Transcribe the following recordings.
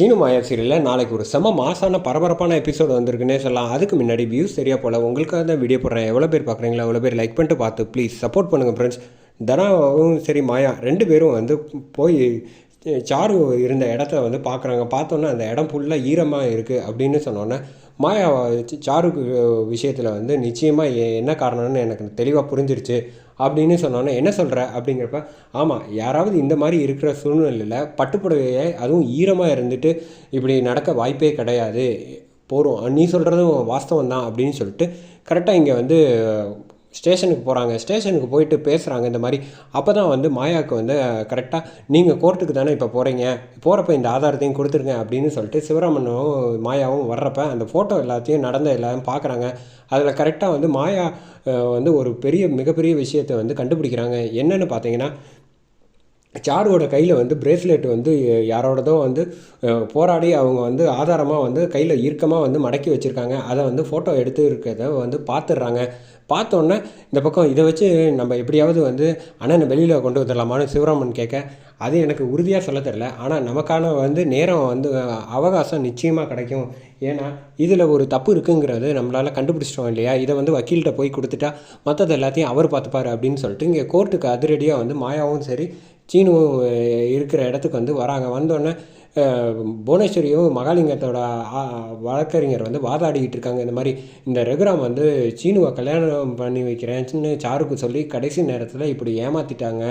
சீனு மாயா சீரியலில் நாளைக்கு ஒரு செம மாசான பரபரப்பான எபிசோடு வந்திருக்குன்னே சொல்லலாம். அதுக்கு முன்னாடி வியூஸ் சரியாக போல் உங்களுக்காக தான் வீடியோ போடுறேன். எவ்வளோ பேர் பார்க்குறீங்களா எவ்வளோ பேர் லைக் பண்ணிட்டு பார்த்து ப்ளீஸ் சப்போர்ட் பண்ணுங்கள் ஃப்ரெண்ட்ஸ் தனாவும் சரி மாயா ரெண்டு பேரும் வந்து போய் சாரு இருந்த இடத்த வந்து பார்க்குறாங்க. பார்த்தோன்னே அந்த இடம் ஃபுல்லாக ஈரமாக இருக்குது அப்படின்னு சொன்னோன்னே மாயா சி- சாருக்கு விஷயத்தில் வந்து நிச்சயமாக என்ன காரணம்னு எனக்கு தெளிவாக புரிஞ்சிருச்சு. அப்படின்னு சொன்னோன்னே என்ன சொல்கிற அப்படிங்கிறப்ப ஆமாம் யாராவது இந்த மாதிரி இருக்கிற சூழ்நிலையில் பட்டுப்புடவையை அதுவும் ஈரமாக இருந்துட்டு இப்படி நடக்க வாய்ப்பே கிடையாது. போகிறோம் நீ சொல்கிறதும் வாஸ்தவம் தான் அப்படின்னு சொல்லிட்டு கரெக்டாக இங்கே வந்து ஸ்டேஷனுக்கு போகிறாங்க ஸ்டேஷனுக்கு போயிட்டு பேசுகிறாங்க இந்த மாதிரி. அப்போ தான் வந்து மாயாவுக்கு வந்து கரெக்டாக நீங்கள் கோர்ட்டுக்கு தானே இப்போ போகிறீங்க போகிறப்ப இந்த ஆதாரத்தையும் கொடுத்துருங்க அப்படின்னு சொல்லிட்டு சிவராமனும் மாயாவும் வர்றப்ப அந்த ஃபோட்டோ எல்லாத்தையும் நடந்த எல்லாரும் பார்க்குறாங்க அதில் கரெக்டாக வந்து மாயா வந்து ஒரு பெரிய மிகப்பெரிய விஷயத்தை வந்து கண்டுபிடிக்கிறாங்க. என்னன்னு பார்த்தீங்கன்னா சாருவோட கையில் வந்து பிரேஸ்லெட் வந்து யாரோடதோ வந்து போராடி அவங்க வந்து ஆதாரமாக வந்து கையில் இறுக்கமாக வந்து மடக்கி வச்சுருக்காங்க. அதை வந்து ஃபோட்டோ எடுத்து இருக்கிறத வந்து பார்த்துடுறாங்க பார்த்தோன்னே இந்த பக்கம் இதை வச்சு நம்ம எப்படியாவது வந்து அண்ணனை வெளியில் கொண்டு வந்துடலாமான்னு சிவராமன் கேட்க அது எனக்கு உறுதியாக சொல்ல தெரில ஆனால் நமக்கான வந்து நேரம் வந்து அவகாசம் நிச்சயமாக கிடைக்கும். ஏன்னா இதில் ஒரு தப்பு இருக்குங்கிறது நம்மளால் கண்டுபிடிச்சிட்டோம் இல்லையா? இதை வந்து வக்கீல்கிட்ட போய் கொடுத்துட்டா மற்றது எல்லாத்தையும் அவர் பார்த்துப்பாரு அப்படின்னு சொல்லிட்டு இங்கே கோர்ட்டுக்கு அதிரடியாக வந்து மாயாவும் சரி சீனு இருக்கிற இடத்துக்கு வந்து வராங்க. வந்தோடனே புவனேஸ்வரியும் மகாலிங்கத்தோட வழக்கறிஞர் வந்து வாதாடிக்கிட்டு இருக்காங்க. இந்த மாதிரி இந்த ரகுராம் வந்து சீனுவை கல்யாணம் பண்ணி வைக்கிறேன்னு சாருக்கு சொல்லி கடைசி நேரத்தில் இப்படி ஏமாற்றிட்டாங்க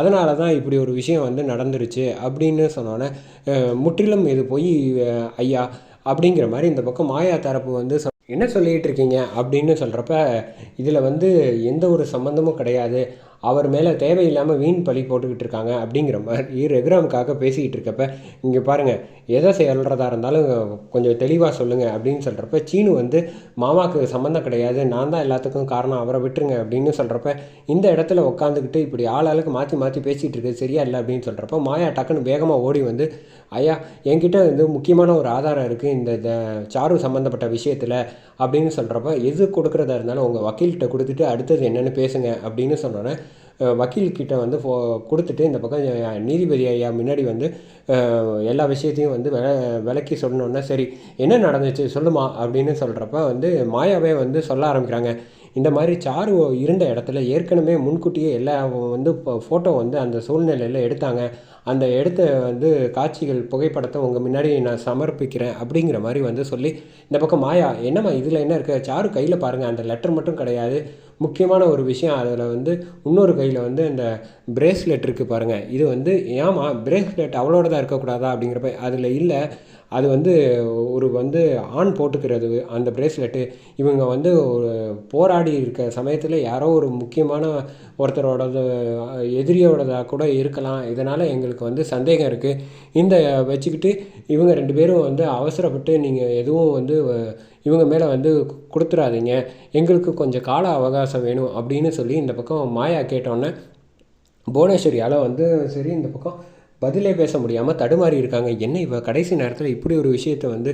அதனால தான் இப்படி ஒரு விஷயம் வந்து நடந்துருச்சு அப்படின்னு சொன்னோன்னே முற்றிலும் இது போய் ஐயா அப்படிங்கிற மாதிரி இந்த பக்கம் மாயா தரப்பு வந்து என்ன சொல்லிகிட்டு இருக்கீங்க அப்படின்னு சொல்கிறப்ப இதில் வந்து எந்த ஒரு சம்மந்தமும் கிடையாது. அவர் மேலே தேவையில்லாமல் வீண் பழி போட்டுக்கிட்டு இருக்காங்க அப்படிங்கிற மாதிரி ரகுராமுக்காக பேசிக்கிட்டு இருக்கப்ப இங்கே பாருங்கள் எதை சொல்கிறதா இருந்தாலும் கொஞ்சம் தெளிவாக சொல்லுங்கள் அப்படின்னு சொல்கிறப்ப சீனு வந்து மாமாவுக்கு சம்மந்தம் கிடையாது நான் தான் எல்லாத்துக்கும் காரணம் அவரை விட்டுருங்க அப்படின்னு சொல்கிறப்ப இந்த இடத்துல உட்காந்துக்கிட்டு இப்படி ஆளாளுக்கு மாற்றி மாற்றி பேசிகிட்டு இருக்கு சரியா இல்லை அப்படின்னு சொல்கிறப்ப மாயா டக்குன்னு வேகமாக ஓடி வந்து ஐயா என்கிட்ட வந்து முக்கியமான ஒரு ஆதாரம் இருக்குது இந்த த- சாரு சம்மந்தப்பட்ட விஷயத்தில் அப்படின்னு சொல்கிறப்ப எது கொடுக்குறதா இருந்தாலும் உங்கள் வக்கீல்கிட்ட கொடுத்துட்டு அடுத்தது என்னென்னு பேசுங்க அப்படின்னு சொன்னோன்னே வக்கீல்கிட்ட வந்து ஃபோ கொடுத்துட்டு இந்த பக்கம் நீதிபதி ஐயா முன்னாடி வந்து எல்லா விஷயத்தையும் வந்து வில விளக்கி சொன்னோன்னே சரி என்ன நடந்துச்சு சொல்லுமா அப்படின்னு சொல்கிறப்ப வந்து மாயாவே வந்து சொல்ல ஆரம்பிக்கிறாங்க. இந்த மாதிரி சாரு இருந்த இடத்துல ஏற்கனவே முன்கூட்டியே எல்லா வந்து ஃபோட்டோ வந்து அந்த சூழ்நிலையில் எடுத்தாங்க. அந்த எடுத்த வந்து காட்சிகள் புகைப்படத்தை உங்கள் முன்னாடி நான் சமர்ப்பிக்கிறேன் அப்படிங்கிற மாதிரி வந்து சொல்லி இந்த பக்கம் மாயா என்னம்மா இதில் என்ன இருக்குது சாரு கையில் பாருங்கள் அந்த லெட்டர் மட்டும் கிடையாது. முக்கியமான ஒரு விஷயம். அதில் வந்து இன்னொரு கையில் வந்து இந்த பிரேஸ்லெட் இருக்குது பாருங்கள் இது வந்து ஏமா பிரேஸ்லெட் அவளோடதாக இருக்கக்கூடாதா அப்படிங்கிறப்ப அதில் இல்லை. அது வந்து ஒரு வந்து ஆண் போட்டுக்கிறது அந்த பிரேஸ்லெட்டு இவங்க வந்து ஒரு போராடி இருக்க சமயத்தில் யாரோ ஒரு முக்கியமான ஒருத்தரோடது எதிரியோடதாக கூட இருக்கலாம். இதனால் எங்களுக்கு வந்து சந்தேகம் இருக்குது இந்த வச்சுக்கிட்டு இவங்க ரெண்டு பேரும் வந்து அவசரப்பட்டு நீங்கள் எதுவும் வந்து இவங்க மேலே வந்து கொடுத்துறாதீங்க. எங்களுக்கு கொஞ்சம் கால அவகாசம் வேணும் அப்படின்னு சொல்லி இந்த பக்கம் மாயா கேட்டோன்னே புவனேஸ்வரியால் வந்து சரி இந்த பக்கம் பதிலே பேச முடியாமல் தடுமாறி இருக்காங்க. என்ன இவ கடைசி நேரத்தில் இப்படி ஒரு விஷயத்தை வந்து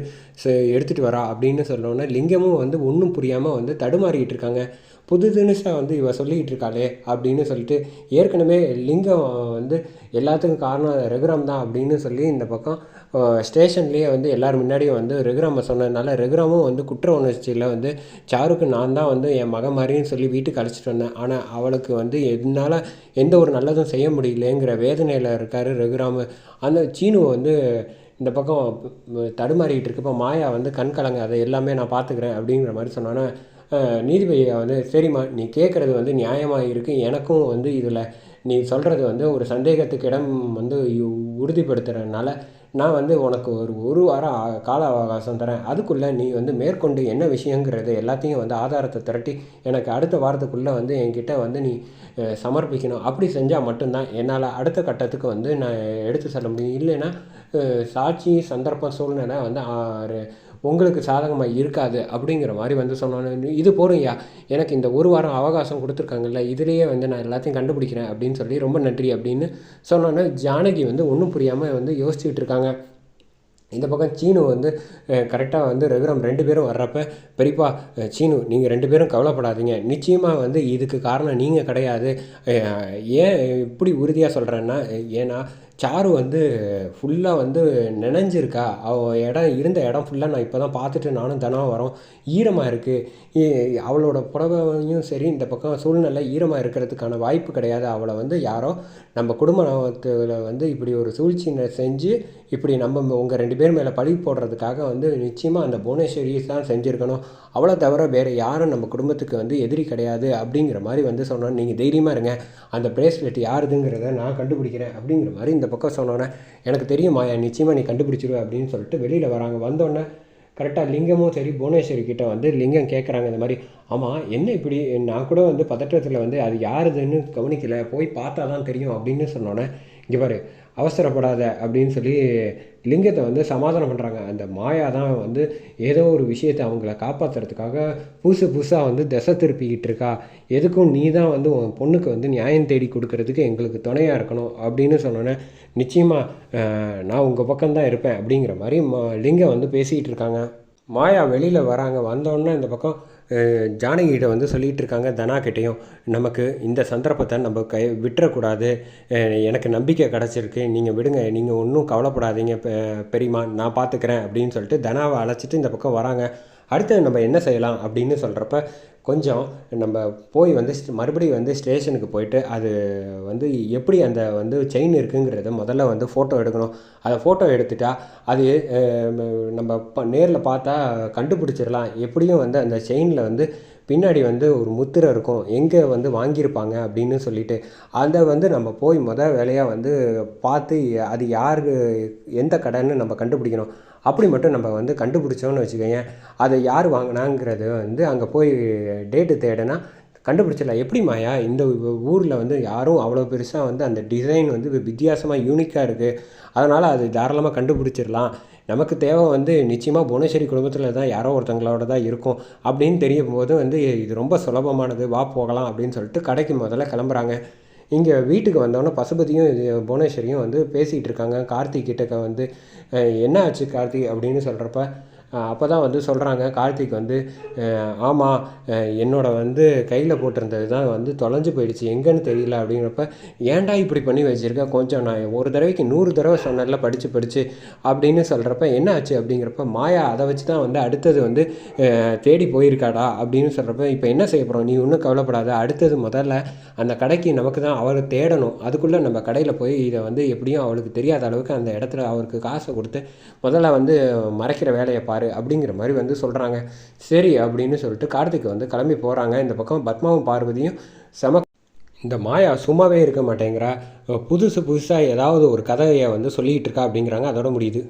எடுத்துகிட்டு வரா அப்படின்னு சொன்னோன்னே லிங்கமும் வந்து ஒன்றும் புரியாமல் வந்து தடுமாறிக்கிட்டு இருக்காங்க. புது தினுசை வந்து இவ சொல்லிக்கிட்டு இருக்காளே அப்படின்னு சொல்லிட்டு ஏற்கனவே லிங்கம் வந்து எல்லாத்துக்கும் காரணம் ரகுராம் தான் அப்படின்னு சொல்லி இந்த பக்கம் ஸ்டேஷன்லேயே வந்து எல்லோரும் முன்னாடியும் வந்து ரகுராமை சொன்னதுனால ரகுராமும் வந்து குற்ற உணர்ச்சியில் வந்து சாருக்கு நான் தான் வந்து என் மகன் மாதிரின்னு சொல்லி வீட்டுக்கு அழைச்சிட்டு வந்தேன். ஆனால் அவளுக்கு வந்து என்னால் எந்த ஒரு நல்லதும் செய்ய முடியலங்கிற வேதனையில் இருக்கார் ரகுராமு. அந்த சீனு வந்து இந்த பக்கம் தடுமாறிக்கிட்டு இருக்கப்போ மாயா வந்து கண் கலங்க அதை எல்லாமே நான் பார்த்துக்கிறேன் அப்படிங்கிற மாதிரி சொன்னோன்னே நீதிபதியை வந்து சரிம்மா நீ கேட்குறது வந்து நியாயமாக இருக்குது எனக்கும் வந்து இதில் நீ சொல்கிறது வந்து ஒரு சந்தேகத்துக்கு இடம் வந்து உறுதிப்படுத்துறதுனால நான் வந்து உனக்கு ஒரு ஒரு வாரம் கால அவகாசம் தரேன். அதுக்குள்ளே நீ வந்து மேற்கொண்டு என்ன விஷயங்கிறது எல்லாத்தையும் வந்து ஆதாரத்தை திரட்டி எனக்கு அடுத்த வாரத்துக்குள்ளே வந்து என்கிட்ட வந்து நீ சமர்ப்பிக்கணும். அப்படி செஞ்சால் மட்டும்தான் என்னால் அடுத்த கட்டத்துக்கு வந்து நான் எடுத்து செல்ல முடியும். இல்லைன்னா சாட்சி சந்தர்ப்ப சூழ்நிலை வந்து உங்களுக்கு சாதகமாக இருக்காது அப்படிங்கிற மாதிரி வந்து சொன்னோன்னு இது போதும்யா எனக்கு இந்த ஒரு வாரம் அவகாசம் கொடுத்துருக்காங்கல்ல இதுலேயே வந்து நான் எல்லாத்தையும் கண்டுபிடிக்கிறேன் அப்படின்னு சொல்லி ரொம்ப நன்றி அப்படின்னு சொன்னோன்னே ஜானகி வந்து ஒன்றும் புரியாமல் வந்து யோசிச்சுட்டு இருக்காங்க. இந்த பக்கம் சீனு வந்து கரெக்டாக வந்து ரகுராம் ரெண்டு பேரும் வர்றப்ப பெரியப்பா சீனு நீங்கள் ரெண்டு பேரும் கவலைப்படாதீங்க. நிச்சயமாக வந்து இதுக்கு காரணம் நீங்கள் கிடையாது. ஏன் இப்படி உறுதியாக சொல்கிறேன்னா ஏன்னா சாரு வந்து ஃபுல்லாக வந்து நினைஞ்சிருக்கா? அவள் இடம் இருந்த இடம் ஃபுல்லாக நான் இப்போ தான் பார்த்துட்டு நானும் தினம் வரோம். ஈரமாக இருக்குது அவளோட புடவையும் சரி இந்த பக்கம் சூழ்நிலை ஈரமாக இருக்கிறதுக்கான வாய்ப்பு கிடையாது. அவளை வந்து யாரோ நம்ம குடும்பத்தில் வந்து இப்படி ஒரு சூழ்ச்சி செஞ்சு இப்படி நம்ம உங்கள் ரெண்டு பேர் மேலே பழி போடுறதுக்காக வந்து நிச்சயமாக அந்த புவனேஸ்வரி தான் செஞ்சுருக்கணும். அவ்வளோ தவிர வேறு யாரும் நம்ம குடும்பத்துக்கு வந்து எதிரி கிடையாது அப்படிங்கிற மாதிரி வந்து சொன்னோம் நீங்கள் தைரியமாக இருங்க. அந்த பிரேஸ்லெட் யாருதுங்கிறத நான் கண்டுபிடிக்கிறேன் அப்படிங்கிற மாதிரி இந்த பக்கம் சொன்னோன்னே எனக்கு தெரியும் மாயா நிச்சயமாக நீ கண்டுபிடிச்சிருவ அப்படின்னு சொல்லிட்டு வெளியில் வராங்க. வந்தோடனே கரெக்டாக லிங்கமும் சரி புவனேஸ்வரி கிட்டே வந்து லிங்கம் கேட்குறாங்க இந்த மாதிரி. ஆமாம் என்ன இப்படி? நான் கூட வந்து பதற்றத்தில் வந்து அது யாருதுன்னு கவனிக்கலை போய் பார்த்தா தான் தெரியும் அப்படின்னு சொன்னோன்னே இங்கே பாரு அவசரப்படாத அப்படின்னு சொல்லி லிங்கத்தை வந்து சமாதானம் பண்ணுறாங்க அந்த மாயா தான் வந்து ஏதோ ஒரு விஷயத்தை அவங்கள காப்பாற்றுறதுக்காக புதுசு புதுசாக வந்து திசை திருப்பிக்கிட்டு இருக்கா. எதுக்கும் நீ தான் வந்து உன் பொண்ணுக்கு வந்து நியாயம் தேடி கொடுக்கறதுக்கு எங்களுக்கு துணையாக இருக்கணும் அப்படின்னு சொன்னோன்னே நிச்சயமாக நான் உங்கள் பக்கம்தான் இருப்பேன் அப்படிங்கிற மாதிரி மா லிங்கம் வந்து பேசிகிட்டு இருக்காங்க. மாயா வெளியில் வராங்க. வந்தோடனே இந்த பக்கம் ஜானகிட்ட வந்து சொல்லிகிட்டு இருக்காங்க தனா கிட்டேயும் நமக்கு இந்த சந்தர்ப்பத்தை நம்ம கை விட்டுறக்கூடாது. எனக்கு நம்பிக்கை கிடச்சிருக்கு. நீங்கள் விடுங்க. நீங்கள் ஒன்றும் கவலைப்படாதீங்க பெரியம்மா. நான் பார்த்துக்கிறேன் அப்படின்னு சொல்லிட்டு தனாவை அழைச்சிட்டு இந்த பக்கம் வராங்க. அடுத்து நம்ம என்ன செய்யலாம் அப்படின்னு சொல்கிறப்ப கொஞ்சம் நம்ம போய் வந்து மறுபடியும் வந்து ஸ்டேஷனுக்கு போயிட்டு அது வந்து எப்படி அந்த வந்து செயின் இருக்குங்கிறத முதல்ல வந்து ஃபோட்டோ எடுக்கணும். அதை ஃபோட்டோ எடுத்துட்டா அது நம்ம ப நேரில் பார்த்தா கண்டுபிடிச்சிடலாம். எப்படியும் வந்து அந்த செயினில் வந்து பின்னாடி வந்து ஒரு முத்திரை இருக்கும். எங்கே வந்து வாங்கியிருப்பாங்க அப்படின்னு சொல்லிட்டு அதை வந்து நம்ம போய் மொதல் வேலையாக வந்து பார்த்து அது யார் எந்த கடைன்னு நம்ம கண்டுபிடிக்கணும். அப்படி மட்டும் நம்ம வந்து கண்டுபிடிச்சோன்னு வச்சுக்கோங்க அதை யார் வாங்கினாங்கிறது வந்து அங்கே போய் டேட்டு தேடினா கண்டுபிடிச்சிடலாம். எப்படி மாயா? இந்த ஊரில் வந்து யாரும் அவ்வளோ பெருசாக வந்து அந்த டிசைன் வந்து வித்தியாசமாக யூனிக்காக இருக்குது அதனால் அது தாராளமாக கண்டுபிடிச்சிடலாம். நமக்கு தேவை வந்து நிச்சயமாக புவனேஸ்வரி குடும்பத்தில் தான் யாரோ ஒருத்தங்களோட தான் இருக்கும். அப்படின்னு தெரியும் போது வந்து இது ரொம்ப சுலபமானது வா போகலாம் அப்படின்னு சொல்லிட்டு கடைக்கு முதல்ல கிளம்புறாங்க. இங்கே வீட்டுக்கு வந்தோடனே பசுபதியும் புவனேஸ்வரியும் வந்து பேசிகிட்டு இருக்காங்க. கார்த்திக் கிட்டக்க வந்து என்ன ஆச்சு கார்த்திக்? அப்படின்னு சொல்கிறப்ப அப்போ தான் வந்து சொல்கிறாங்க கார்த்திக் வந்து ஆமாம் என்னோட வந்து கையில் போட்டிருந்தது தான் வந்து தொலைஞ்சு போயிடுச்சு. எங்கேன்னு தெரியல அப்படிங்கிறப்ப ஏன்டா இப்படி பண்ணி வச்சுருக்கேன் கொஞ்சம் நான் ஒரு தடவைக்கு நூறு தடவை சொன்னதில் படித்து படித்து அப்படின்னு சொல்கிறப்ப என்ன ஆச்சு? அப்படிங்கிறப்ப மாயா அதை வச்சு தான் வந்து அடுத்தது வந்து தேடி போயிருக்காடா? அப்படின்னு சொல்கிறப்ப இப்போ என்ன செய்ய போகிறோம் நீ ஒன்றும் கவலைப்படாத. அடுத்தது முதல்ல அந்த கடைக்கு நமக்கு தான் அவர் தேடணும். அதுக்குள்ளே நம்ம கடையில் போய் இதை வந்து எப்படியும் அவளுக்கு தெரியாத அளவுக்கு அந்த இடத்துல அவருக்கு காசை கொடுத்து முதல்ல வந்து மறைக்கிற வேலையை பாரு. பாரு அப்படிங்கிற மாதிரி வந்து சொல்கிறாங்க சரி அப்படின்னு சொல்லிட்டு கார்த்திக் வந்து கிளம்பி போகிறாங்க இந்த பக்கம் பத்மாவும் பார்வதியும் செம இந்த மாயா சும்மாவே இருக்க மாட்டேங்கிறா. புதுசு புதுசாக ஏதாவது ஒரு கதையை வந்து சொல்லிகிட்டு இருக்கா அப்படிங்கிறாங்க. அதோட முடியுது.